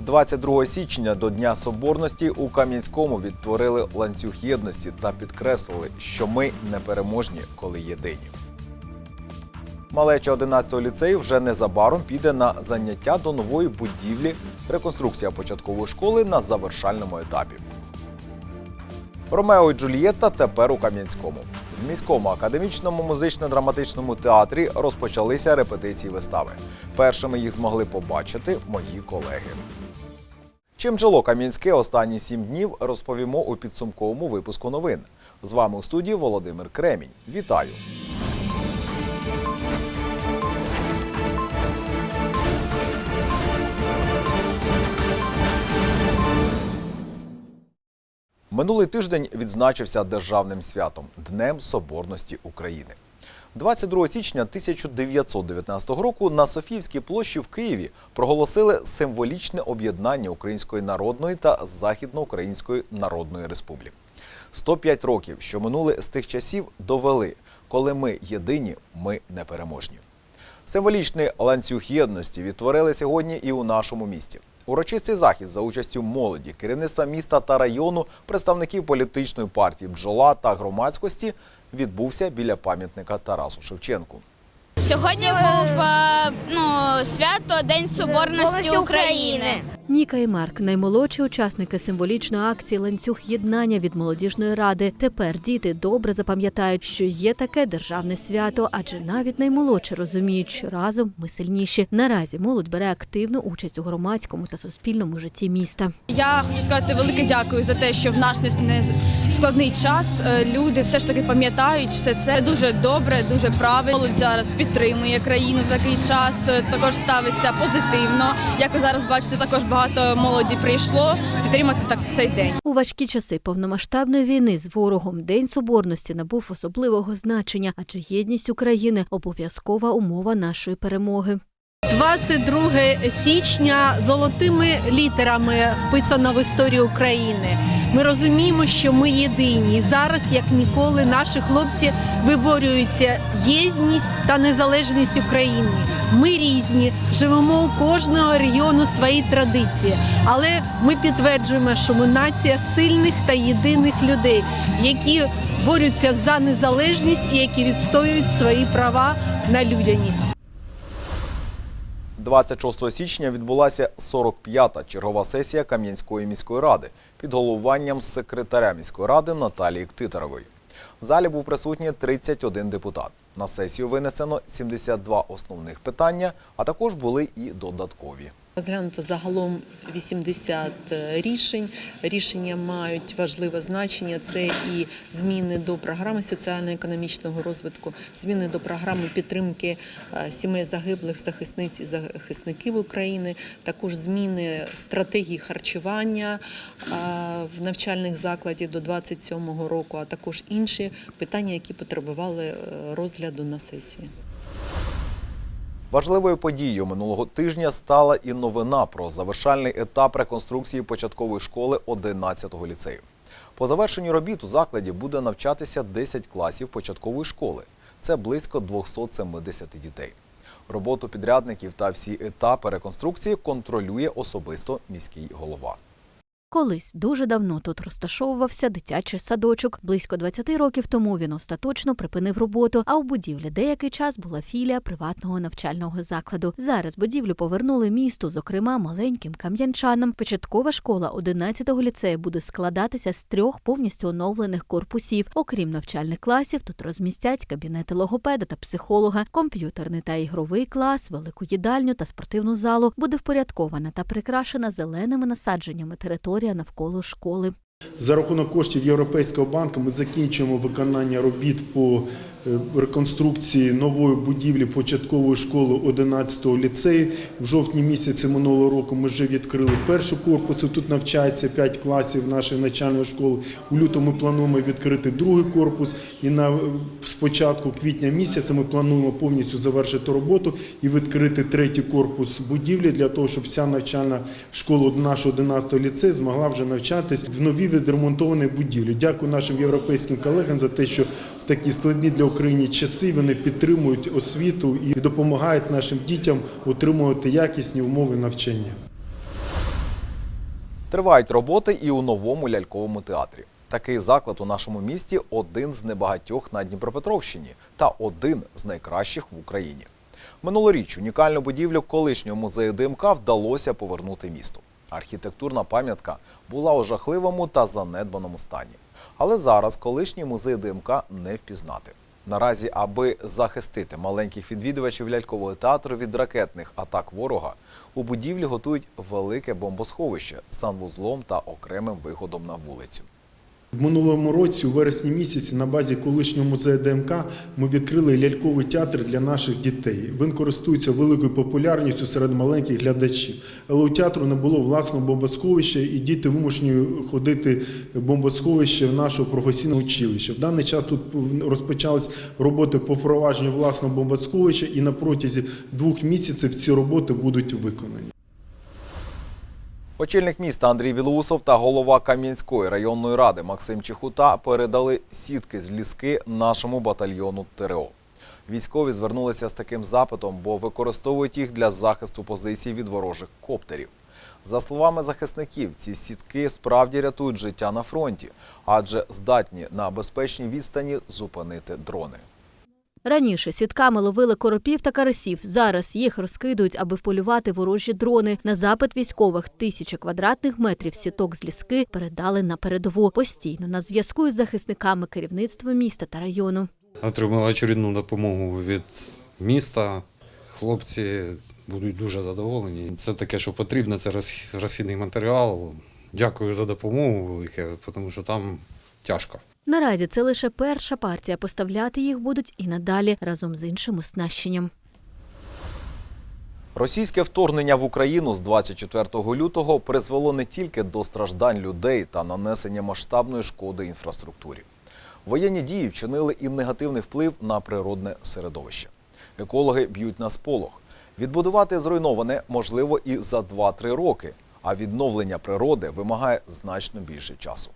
22 січня до Дня Соборності у Кам'янському відтворили ланцюг єдності та підкреслили, що ми непереможні, коли єдині. Малеча 11-го ліцею вже незабаром піде на заняття до нової будівлі. Реконструкція початкової школи на завершальному етапі. Ромео і Джульєтта тепер у Кам'янському. В міському академічному музично-драматичному театрі розпочалися репетиції вистави. Першими їх змогли побачити мої колеги. Чим жило Кам'янське останні сім днів, розповімо у підсумковому випуску новин. З вами у студії Володимир Кремінь. Вітаю! Минулий тиждень відзначився державним святом Днем Соборності України. 22 січня 1919 року на Софіївській площі в Києві проголосили символічне об'єднання Української Народної та Західноукраїнської Народної Республік. 105 років, що минули з тих часів, довели, коли ми єдині, ми непереможні. Символічний ланцюг єдності відтворили сьогодні і у нашому місті. Урочистий захід за участю молоді, керівництва міста та району, представників політичної партії бджола та громадськості відбувся біля пам'ятника Тарасу Шевченку. Сьогодні був е, ну, свято День Соборності України. Ніка і Марк наймолодші учасники символічної акції ланцюг єднання від молодіжної ради. Тепер діти добре запам'ятають, що є таке державне свято, адже навіть наймолодші розуміють, що разом ми сильніші. Наразі молодь бере активну участь у громадському та суспільному житті міста. Я хочу сказати велике дякую за те, що в наш складний час е, люди все ж таки пам'ятають все це дуже добре, дуже правильно. Молодь зараз підтримує країну в такий час. е, Також ставиться позитивно. Як ви зараз бачите, також багато молоді прийшло підтримати так цей день. У важкі часи повномасштабної війни з ворогом День Соборності набув особливого значення, адже єдність України обов'язкова умова нашої перемоги. 22 січня золотими літерами вписано в історію України. Ми розуміємо, що ми єдині. І зараз, як ніколи, наші хлопці виборюються єдність та незалежність України. Ми різні, живемо у кожного регіону свої традиції, але ми підтверджуємо, що ми нація сильних та єдиних людей, які борються за незалежність і які відстоюють свої права на людяність. 26 січня відбулася 45-та чергова сесія Кам'янської міської ради під головуванням секретаря міської ради Наталії Ктитарової. В залі був присутній 31 депутат. На сесію винесено 72 основних питання, а також були і додаткові. Розглянуто загалом 80 рішень. Рішення мають важливе значення. Це і зміни до програми соціально-економічного розвитку, зміни до програми підтримки е, сімей загиблих захисниць і захисників України, також зміни стратегії харчування е, в навчальних закладів до 27 року, а також інші питання, які потребували е, розгляду на сесії. Важливою подією минулого тижня стала і новина про завершальний етап реконструкції початкової школи 11-го ліцею. По завершенню робіт у закладі буде навчатися 10 класів початкової школи. Це близько 270 дітей. Роботу підрядників та всі етапи реконструкції контролює особисто міський голова. Колись дуже давно тут розташовувався дитячий садочок. Близько 20 років тому він остаточно припинив роботу. А у будівлі деякий час була філія приватного навчального закладу. Зараз будівлю повернули місту, зокрема маленьким кам'янчанам. Початкова школа 11-го ліцею буде складатися з трьох повністю оновлених корпусів. Окрім навчальних класів, тут розмістять кабінети логопеда та психолога, комп'ютерний та ігровий клас, велику їдальню та спортивну залу. Буде впорядкована та прикрашена зеленими насадженнями територія навколо школи. За рахунок коштів Європейського банку ми закінчуємо виконання робіт по реконструкції нової будівлі початкової школи 11-го ліцею. В жовтні місяці минулого року ми вже відкрили перший корпус. Тут навчається 5 класів нашої начальної школи. У лютому ми плануємо відкрити другий корпус. І на спочатку квітня місяця ми плануємо повністю завершити роботу і відкрити третій корпус будівлі для того, щоб вся навчальна школа нашого 11-го ліцею змогла вже навчатись в новій відремонтованій будівлі. Дякую нашим європейським колегам за те, що такі складні для України часи вони підтримують освіту і допомагають нашим дітям отримувати якісні умови навчання. Тривають роботи і у новому ляльковому театрі. Такий заклад у нашому місті один з небагатьох на Дніпропетровщині та один з найкращих в Україні. Минулоріч унікальну будівлю колишнього музею ДМК вдалося повернути місту. Архітектурна пам'ятка була у жахливому та занедбаному стані. Але зараз колишній музей ДМК не впізнати. Наразі, аби захистити маленьких відвідувачів лялькового театру від ракетних атак ворога, у будівлі готують велике бомбосховище з санвузлом та окремим виходом на вулицю. В минулому році, у вересні місяці, на базі колишнього музею ДМК ми відкрили ляльковий театр для наших дітей. Він користується великою популярністю серед маленьких глядачів. Але у театру не було власного бомбосховища, і діти вимушені ходити в бомбосховище в нашого професійного училища. В даний час тут розпочались роботи по впровадженню власного бомбосховища, і на протязі двох місяців ці роботи будуть виконані. Очільник міста Андрій Білоусов та голова Кам'янської районної ради Максим Чехута передали сітки з ліски нашому батальйону ТРО. Військові звернулися з таким запитом, бо використовують їх для захисту позицій від ворожих коптерів. За словами захисників, ці сітки справді рятують життя на фронті, адже здатні на безпечній відстані зупинити дрони. Раніше сітками ловили коропів та карасів. Зараз їх розкидують, аби вполювати ворожі дрони. На запит військових тисячі квадратних метрів сіток з ліски передали на передову. Постійно на зв'язку із захисниками керівництва міста та району. Отримали очередну допомогу від міста. Хлопці будуть дуже задоволені. Це таке, що потрібно, це розх- розхідний матеріал. Дякую за допомогу велике, тому що там тяжко. Наразі це лише перша партія. Поставляти їх будуть і надалі разом з іншим оснащенням. Російське вторгнення в Україну з 24 лютого призвело не тільки до страждань людей та нанесення масштабної шкоди інфраструктурі. Воєнні дії вчинили і негативний вплив на природне середовище. Екологи б'ють на сполох. Відбудувати зруйноване можливо і за 2-3 роки, а відновлення природи вимагає значно більше часу.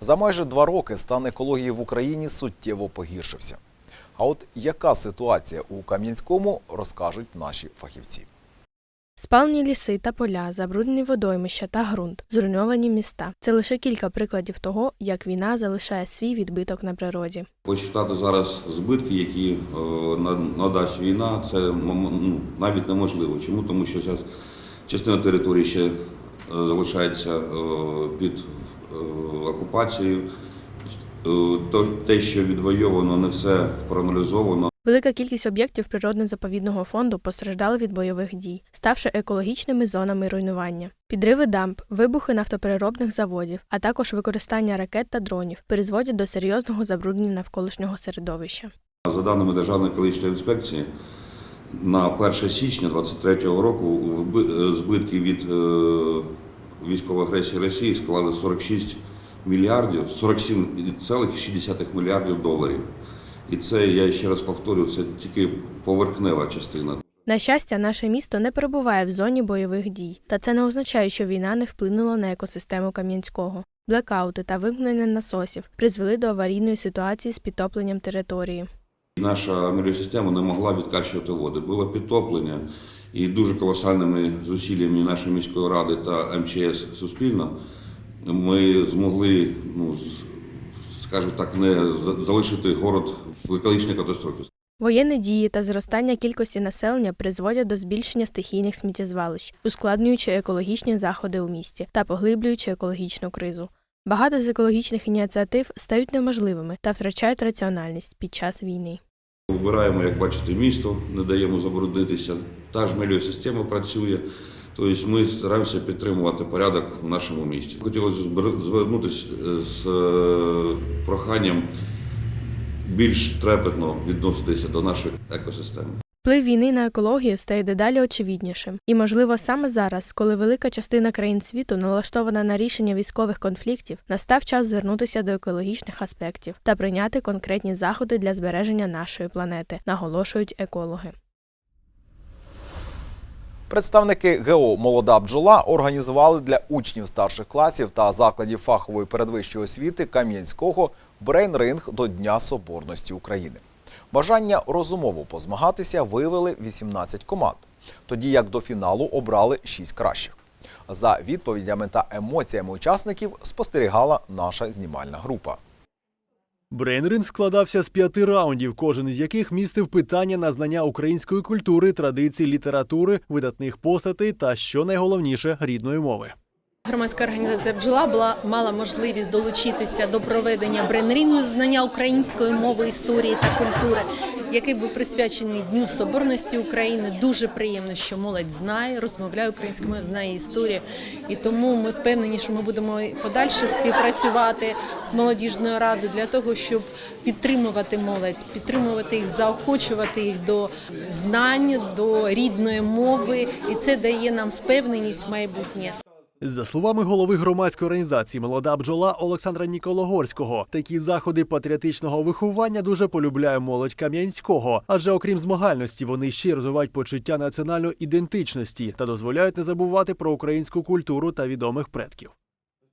За майже два роки стан екології в Україні суттєво погіршився. А от яка ситуація у Кам'янському, розкажуть наші фахівці. Спалені ліси та поля, забруднені водоймища та ґрунт, зруйновані міста. Це лише кілька прикладів того, як війна залишає свій відбиток на природі. Посчитати зараз збитки, які е, на- надасть війна, це ну, навіть неможливо. Чому? Тому що зараз частина території ще е, залишається е, під окупацією. Е, Те, що відвойовано, не все проаналізовано. Велика кількість об'єктів природно-заповідного фонду постраждали від бойових дій, ставши екологічними зонами руйнування. Підриви дамб, вибухи нафтопереробних заводів, а також використання ракет та дронів призводять до серйозного забруднення навколишнього середовища. За даними Державної екологічної інспекції, на 1 січня 2023 року е, збитки від е, військової агресії Росії склали 46 мільярдів, 47,6 мільярдів доларів. І це, я ще раз повторюю, це тільки поверхнева частина. На щастя, наше місто не перебуває в зоні бойових дій, та це не означає, що війна не вплинула на екосистему Кам'янського. Блекаути та вимкнення насосів призвели до аварійної ситуації з підтопленням території. Наша меліосистема не могла відкачувати води. Було підтоплення, і дуже колосальними зусиллями нашої міської ради та МЧС суспільно ми змогли, ну, скажімо так, не залишити город в екологічній катастрофі. Воєнні дії та зростання кількості населення призводять до збільшення стихійних сміттєзвалищ, ускладнюючи екологічні заходи у місті та поглиблюючи екологічну кризу. Багато з екологічних ініціатив стають неможливими та втрачають раціональність під час війни. Вибираємо, як бачите, місто, не даємо забруднитися. Та ж мельосистема працює. Тобто ми стараємося підтримувати порядок в нашому місті. Хотілося звернутися з е, проханням більш трепетно відноситися до нашої екосистеми. Вплив війни на екологію стає дедалі очевиднішим, і, можливо, саме зараз, коли велика частина країн світу налаштована на рішення військових конфліктів, настав час звернутися до екологічних аспектів та прийняти конкретні заходи для збереження нашої планети, наголошують екологи. Представники ГО Молода бджола організували для учнів старших класів та закладів фахової передвищої освіти Кам'янського брейн-ринг до Дня Соборності України. Бажання розумово позмагатися виявили 18 команд, тоді як до фіналу обрали 6 кращих. За відповідями та емоціями учасників спостерігала наша знімальна група. Брейнринг складався з п'яти раундів, кожен із яких містив питання на знання української культури, традицій, літератури, видатних постатей та, що найголовніше, рідної мови. Громадська організація бджола була мала можливість долучитися до проведення брейнрінгу знання української мови, історії та культури, який був присвячений Дню Соборності України. Дуже приємно, що молодь знає, розмовляє українською мовою, знає історію. І тому ми впевнені, що ми будемо подальше співпрацювати з молодіжною радою для того, щоб підтримувати молодь, підтримувати їх, заохочувати їх до знань, до рідної мови, і це дає нам впевненість в майбутнє. За словами голови громадської організації Молода бджола Олександра Нікологорського, такі заходи патріотичного виховання дуже полюбляє молодь Кам'янського, адже окрім змагальності, вони ще й розвивають почуття національної ідентичності та дозволяють не забувати про українську культуру та відомих предків.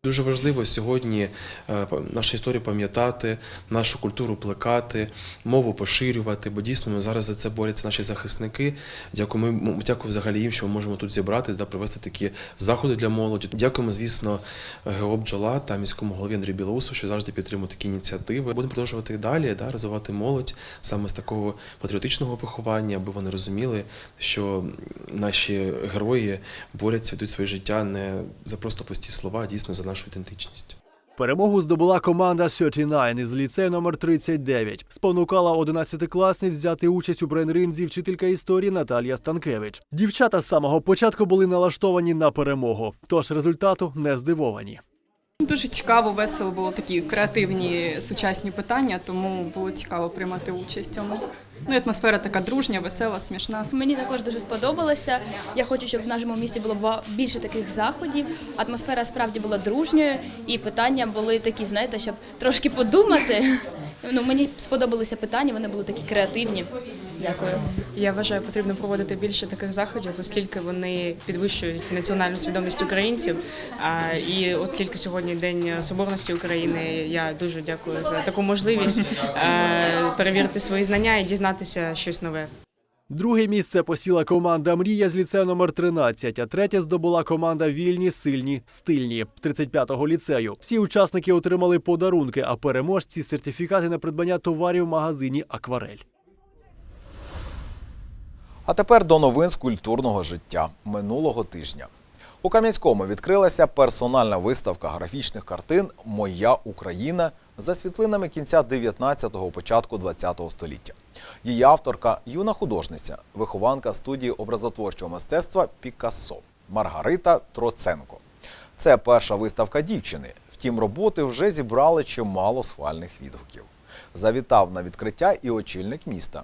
Дуже важливо сьогодні е, нашу історію пам'ятати, нашу культуру плекати, мову поширювати, бо дійсно зараз за це борються наші захисники. М- дякую взагалі їм, що ми можемо тут зібратись, да, провести такі заходи для молоді. Дякуємо, звісно, ГО «Бджола» та міському голові Андрію Білоусу, що завжди підтримують такі ініціативи. Будемо продовжувати і далі, да, розвивати молодь саме з такого патріотичного виховання, аби вони розуміли, що наші герої борються, йдуть своє життя не за просто пусті слова, а дійсно за нашу ідентичність. Перемогу здобула команда 39 із ліцею номер 39. Спонукала 11-класниць взяти участь у брейнринзі вчителька історії Наталія Станкевич. Дівчата з самого початку були налаштовані на перемогу, тож результату не здивовані. Дуже цікаво, весело було такі креативні сучасні питання, тому було цікаво приймати участь в цьому. Ну, і атмосфера така дружня, весела, смішна. Мені також дуже сподобалося. Я хочу, щоб в нашому місті було більше таких заходів. Атмосфера справді була дружньою, і питання були такі, знаєте, щоб трошки подумати. Ну, мені сподобалися питання, вони були такі креативні. Дякую. Я вважаю, потрібно проводити більше таких заходів, оскільки вони підвищують національну свідомість українців. А, І от тільки сьогодні День Соборності України. Я дуже дякую за таку можливість перевірити свої знання і дізнатися щось нове. Друге місце посіла команда Мрія з ліцею номер 13, а третє здобула команда Вільні, сильні, стильні з 35-го ліцею. Всі учасники отримали подарунки, а переможці сертифікати на придбання товарів в магазині Акварель. А тепер до новин з культурного життя минулого тижня. У Кам'янському відкрилася персональна виставка графічних картин Моя Україна за світлинами кінця 19-го, початку 20-го століття. Її авторка юна художниця, вихованка студії образотворчого мистецтва Пікассо Маргарита Троценко. Це перша виставка дівчини. Втім, роботи вже зібрали чимало схвальних відгуків. Завітав на відкриття і очільник міста.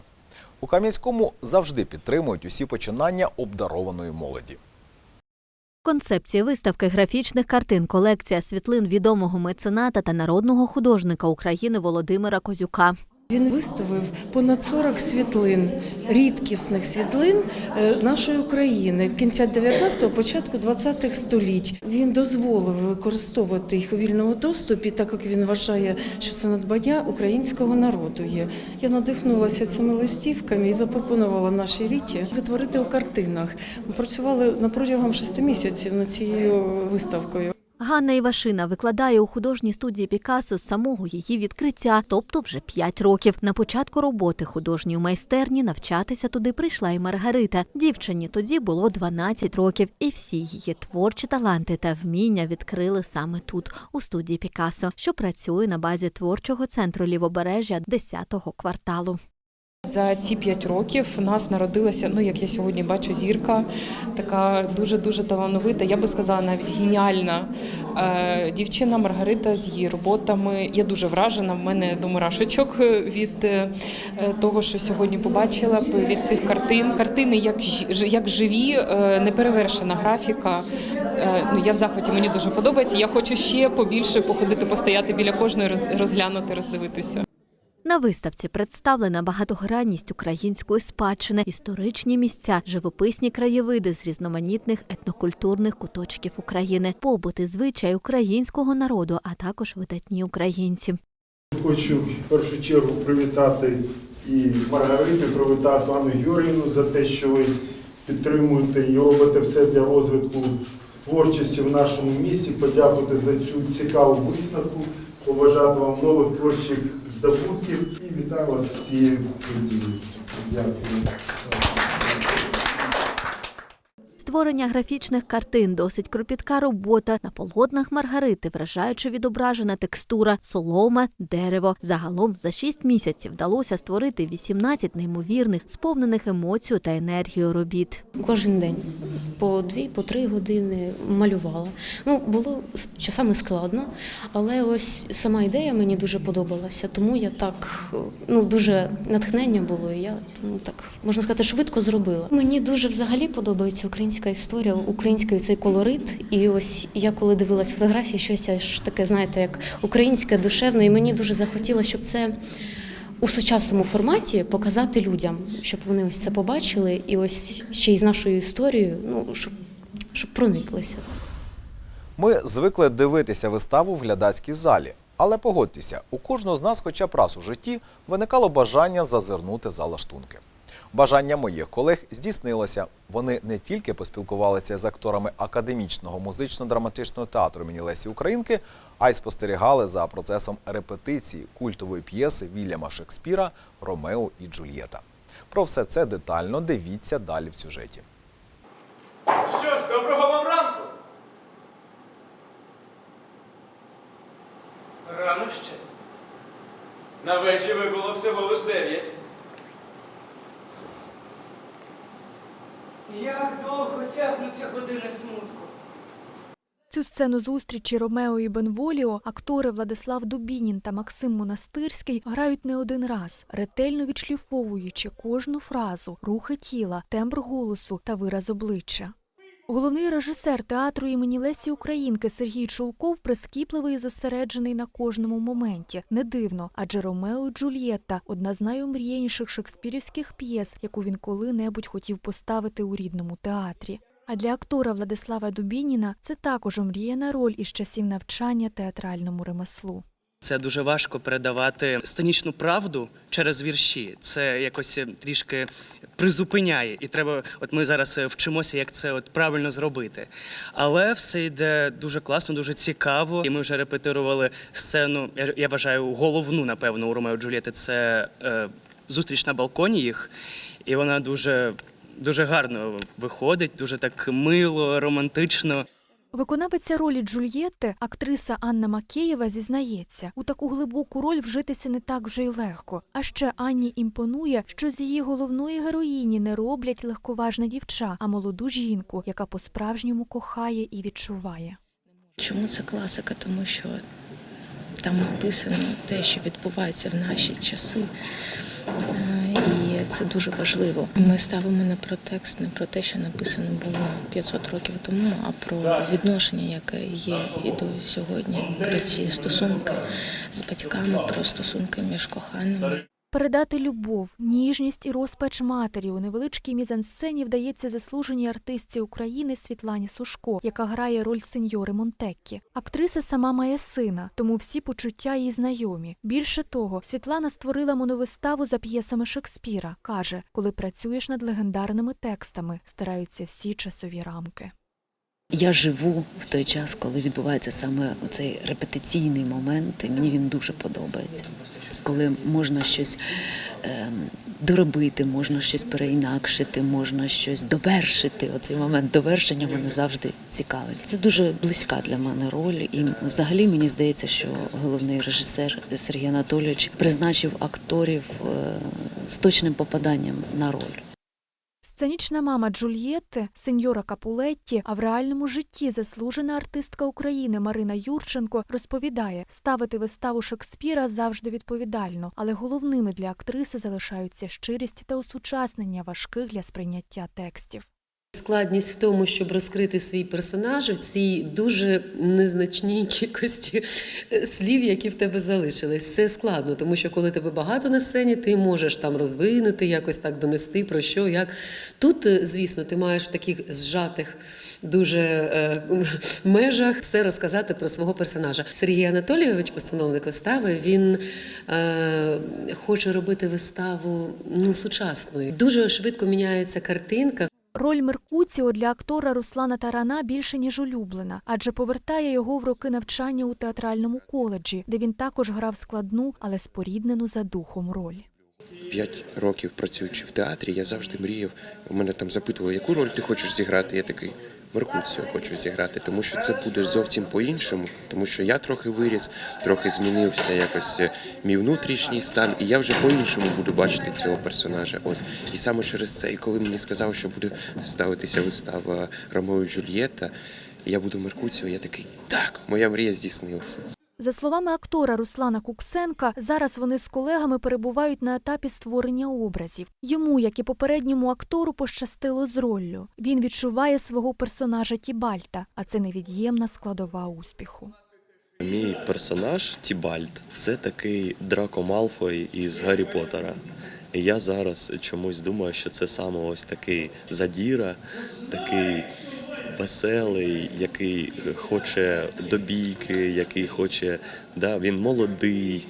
У Кам'янському завжди підтримують усі починання обдарованої молоді. Концепція виставки графічних картин колекція світлин відомого мецената та народного художника України Володимира Козюка. Він виставив понад 40 світлин, рідкісних світлин е, нашої України кінця 19-го, початку 20-х століть. Він дозволив використовувати їх у вільному доступі, так як він вважає, що це надбання українського народу є. Я надихнулася цими листівками і запропонувала нашій ріті витворити у картинах. Ми працювали на протягом шести місяців над цією виставкою. Ганна Івашина викладає у художній студії Пікассо з самого її відкриття, тобто вже 5 років. На початку роботи художньої майстерні навчатися туди прийшла і Маргарита. Дівчині тоді було 12 років, і всі її творчі таланти та вміння відкрили саме тут, у студії Пікассо, що працює на базі творчого центру лівобережжя 10-го кварталу. За ці п'ять років в нас народилася, ну як я сьогодні бачу, зірка, така дуже дуже талановита. Я би сказала, навіть геніальна е, дівчина Маргарита з її роботами. Я дуже вражена. В мене до мурашечок від е, того, що сьогодні побачила від цих картин. Картини як як живі, е, неперевершена графіка. Ну я в захваті мені дуже подобається. Я хочу ще побільше походити, постояти біля кожної, роз- розглянути, роздивитися. На виставці представлена багатогранність української спадщини, історичні місця, живописні краєвиди з різноманітних етнокультурних куточків України, побут і звичай українського народу, а також видатні українці. Хочу в першу чергу привітати і Маргариту, привітати Анну Юріївну за те, що ви підтримуєте і робите все для розвитку творчості в нашому місті, подякувати за цю цікаву виставку, побажати вам нових творчих здобутків і вітаю вас з цією подією. Дякую. Створення графічних картин досить кропітка робота. На полотнах Маргарити вражаюче відображена текстура, солома, дерево. Загалом за шість місяців вдалося створити 18 неймовірних, сповнених емоцію та енергію робіт. Кожен день по дві, по три години малювала. Ну, було часами складно, але ось сама ідея мені дуже подобалася, тому я так ну дуже натхнення було. І я ну так можна сказати, швидко зробила. Мені дуже взагалі подобається українська історія, український цей колорит. І ось я коли дивилась фотографії, щось аж таке, знаєте, як українське, душевне, і мені дуже захотілося, щоб це у сучасному форматі показати людям, щоб вони ось це побачили, і ось ще й з нашою історією, ну щоб, щоб прониклися. Ми звикли дивитися виставу в глядацькій залі. Але погодьтеся, у кожного з нас, хоча б раз у житті, виникало бажання зазирнути за лаштунки. Бажання моїх колег здійснилося. Вони не тільки поспілкувалися з акторами академічного музично-драматичного театру імені Лесі Українки, а й спостерігали за процесом репетиції культової п'єси Вільяма Шекспіра Ромео і Джульєта. Про все це детально дивіться далі в сюжеті. Що ж, доброго вам ранку. Рано ще. На вежі вибуло всього лиш дев'ять. Як довго тягнуться години смутку. Цю сцену зустрічі Ромео і Бенволіо актори Владислав Дубінін та Максим Монастирський грають не один раз, ретельно відшліфовуючи кожну фразу, рухи тіла, тембр голосу та вираз обличчя. Головний режисер театру імені Лесі Українки Сергій Чулков прискіпливий і зосереджений на кожному моменті. Не дивно, адже Ромео і Джульєтта одна з найомріяніших шекспірівських п'єс, яку він коли-небудь хотів поставити у рідному театрі. А для актора Владислава Дубініна це також омріяна роль із часів навчання театральному ремеслу. Це дуже важко передавати сценічну правду через вірші. Це якось е, трішки призупиняє, і треба. От ми зараз е, вчимося, як це от правильно зробити. Але все йде дуже класно, дуже цікаво. І ми вже репетирували сцену. Я, я вважаю, головну, напевно, у Ромео і Джульєти це е, зустріч на балконі їх, і вона дуже. Дуже гарно виходить, дуже так мило, романтично. Виконавиця ролі Джульєтти, актриса Анна Макеєва, зізнається, у таку глибоку роль вжитися не так вже й легко. А ще Анні імпонує, що з її головної героїні не роблять легковажне дівча, а молоду жінку, яка по-справжньому кохає і відчуває. Чому це класика? Тому що там написано те, що відбувається в наші часи. Е, І це дуже важливо. Ми ставимо не про текст, не про те, що написано було 500 років тому, а про відношення, яке є і до сьогодні, про ці стосунки з батьками, про стосунки між коханими. Передати любов, ніжність і розпач матері у невеличкій мізансцені вдається заслуженій артистці України Світлані Сушко, яка грає роль сеньори Монтеккі. Актриса сама має сина, тому всі почуття їй знайомі. Більше того, Світлана створила моновиставу за п'єсами Шекспіра. каже, коли працюєш над легендарними текстами, стараються всі часові рамки. Я живу в той час, коли відбувається саме цей репетиційний момент, і мені він дуже подобається. Коли можна щось ем, доробити, можна щось переінакшити, можна щось довершити. Оцей момент довершення мене завжди цікавить. Це дуже близька для мене роль, і взагалі мені здається, що головний режисер Сергій Анатолійович призначив акторів е, з точним попаданням на роль. Сценічна мама Джульєтти, сеньора Капулетті, а в реальному житті заслужена артистка України Марина Юрченко розповідає, ставити виставу Шекспіра завжди відповідально, але головними для актриси залишаються щирість та осучаснення важких для сприйняття текстів. Складність в тому, щоб розкрити свій персонаж в цій дуже незначній кількості слів, які в тебе залишились. Це складно, тому що коли тебе багато на сцені, ти можеш там розвинути, якось так донести про що, як. Тут, е, звісно, ти маєш в таких зжатих дуже е, межах все розказати про свого персонажа. Сергій Анатолійович, постановник вистави, він е, хоче робити виставу ну, сучасною. Дуже швидко міняється картинка. Роль Меркуціо для актора Руслана Тарана більше ніж улюблена, адже повертає його в роки навчання у театральному коледжі, де він також грав складну, але споріднену за духом роль. П'ять років працюючи в театрі, я завжди мріяв. У мене там запитували, яку роль ти хочеш зіграти. Я такий Меркуціо хочу зіграти, тому що це буде зовсім по-іншому, тому що я трохи виріс, трохи змінився якось е, мій внутрішній стан, і я вже по-іншому буду бачити цього персонажа. Ось і саме через це, і коли мені сказали, що буде ставитися вистава Ромео і Джульєта, я буду Меркуціо, я такий так, моя мрія здійснилася. За словами актора Руслана Куксенка, зараз вони з колегами перебувають на етапі створення образів. Йому, як і попередньому актору, пощастило з роллю. Він відчуває свого персонажа Тібальта, а це невід'ємна складова успіху. Мій персонаж Тібальд це такий Драко Малфой із Гаррі Поттера. Я зараз чомусь думаю, що це саме ось такий задіра, такий веселий, який хоче до бійки, який хоче, да, він молодий,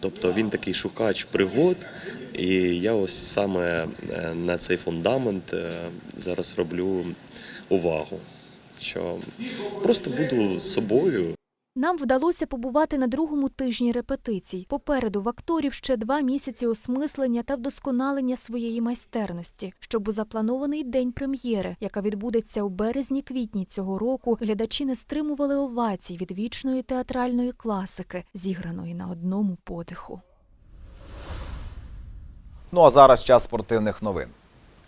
тобто він такий шукач пригод. І я ось саме е, на цей фундамент е, зараз роблю увагу, що просто буду собою. Нам вдалося побувати на другому тижні репетицій. Попереду в акторів ще два місяці осмислення та вдосконалення своєї майстерності, щоб у запланований день прем'єри, яка відбудеться у березні-квітні цього року, глядачі не стримували овацій від вічної театральної класики, зіграної на одному подиху. Ну а зараз час спортивних новин.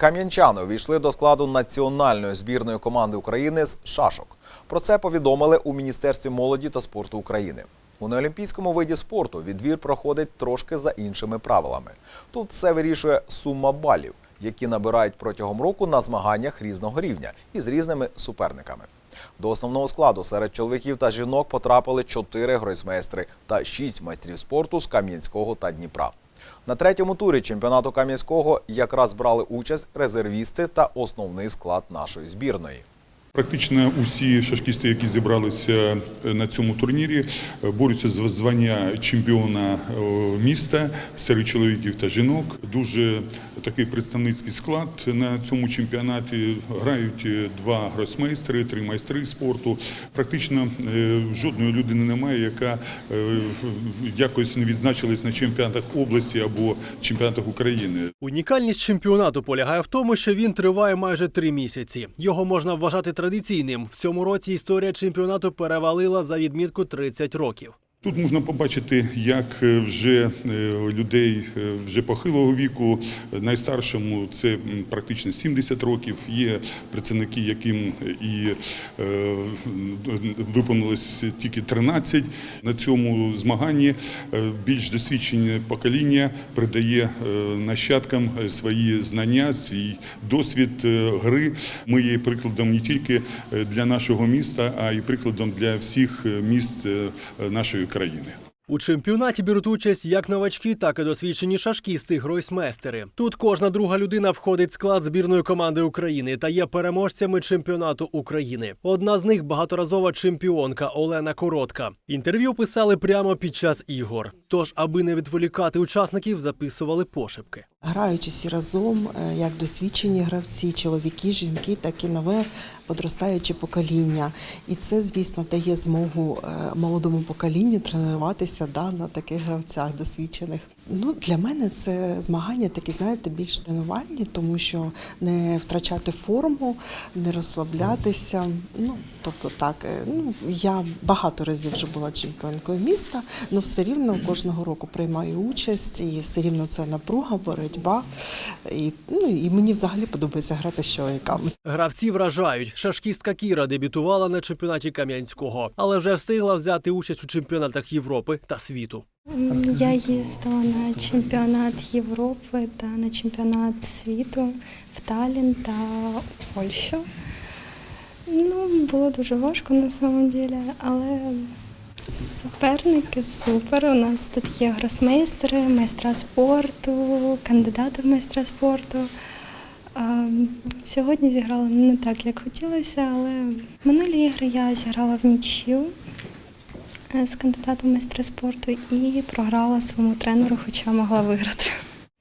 Кам'янчани увійшли до складу національної збірної команди України з шашок. Про це повідомили у Міністерстві молоді та спорту України. У неолімпійському виді спорту відбір проходить трошки за іншими правилами. Тут все вирішує сума балів, які набирають протягом року на змаганнях різного рівня і з різними суперниками. До основного складу серед чоловіків та жінок потрапили чотири гройсмейстри та шість майстрів спорту з Кам'янського та Дніпра. На третьому турі чемпіонату Кам'янського якраз брали участь резервісти та основний склад нашої збірної. Практично усі шашкісти, які зібралися на цьому турнірі, борються за звання чемпіона е, міста серед чоловіків та жінок. Дуже такий представницький склад на цьому чемпіонаті. Грають е, два гросмейстери, три майстри спорту. Практично е, жодної людини немає, яка е, якось не відзначилась на чемпіонатах області або чемпіонатах України. Унікальність чемпіонату полягає в тому, що він триває майже три місяці. Його можна вважати традиційним. В цьому році історія чемпіонату перевалила за відмітку 30 років. Тут можна побачити, як е, вже е, людей е, вже похилого віку, найстаршому це практично 70 років. Є працівники, яким і виповнилось тільки 13. На цьому змаганні більш досвідчене покоління передає е, нащадкам свої знання, свій досвід гри. Ми є прикладом не тільки для нашого міста, а й прикладом для всіх міст нашої країни. У чемпіонаті беруть участь як новачки, так і досвідчені шашкісти, гройсмейстери. Тут кожна друга людина входить в склад збірної команди України та є переможцями чемпіонату України. Одна з них багаторазова чемпіонка Олена Коротка. Інтерв'ю писали прямо під час ігор. Тож, аби не відволікати учасників, записували пошепки. Грають усі разом, е, як досвідчені гравці, чоловіки, жінки, так і нове подростаюче покоління. І це, звісно, дає змогу е, молодому поколінню тренуватися да, на таких гравцях досвідчених. Ну, для мене це змагання такі, знаєте, більш тренувальні, тому що не втрачати форму, не розслаблятися. Ну, тобто так, е, ну, я багато разів вже була чемпіонкою міста, але все рівно кожного року приймаю участь, і все рівно це напруга, боротьба. І, ну, і мені взагалі подобається грати з чоловіками. Гравці вражають. Шашкістка Кіра дебютувала на чемпіонаті Кам'янського, але вже встигла взяти участь у чемпіонатах Європи та світу. Я їздила на чемпіонат Європи та на чемпіонат світу в Таллін та Польщу. Ну, було дуже важко на самом деле, але суперники супер. У нас тут є гросмейстери, майстра спорту, кандидати в майстра спорту. Сьогодні зіграла не так, як хотілося, але минулі ігри я зіграла в нічю е, з кандидатом в майстри спорту і програла своєму тренеру, хоча могла виграти.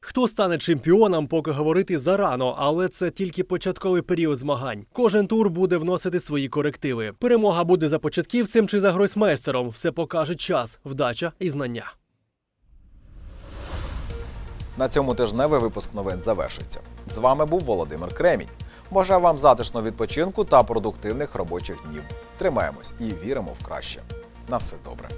Хто стане чемпіоном, поки говорити зарано, але це тільки початковий період змагань. Кожен тур буде вносити свої корективи. Перемога буде за початківцем чи за гройсмейстером. Все покаже час, вдача і знання. На цьому тижневий випуск новин завершується. З вами був Володимир Кремінь. Бажаю вам затишного відпочинку та продуктивних робочих днів. Тримаємось і віримо в краще. На все добре.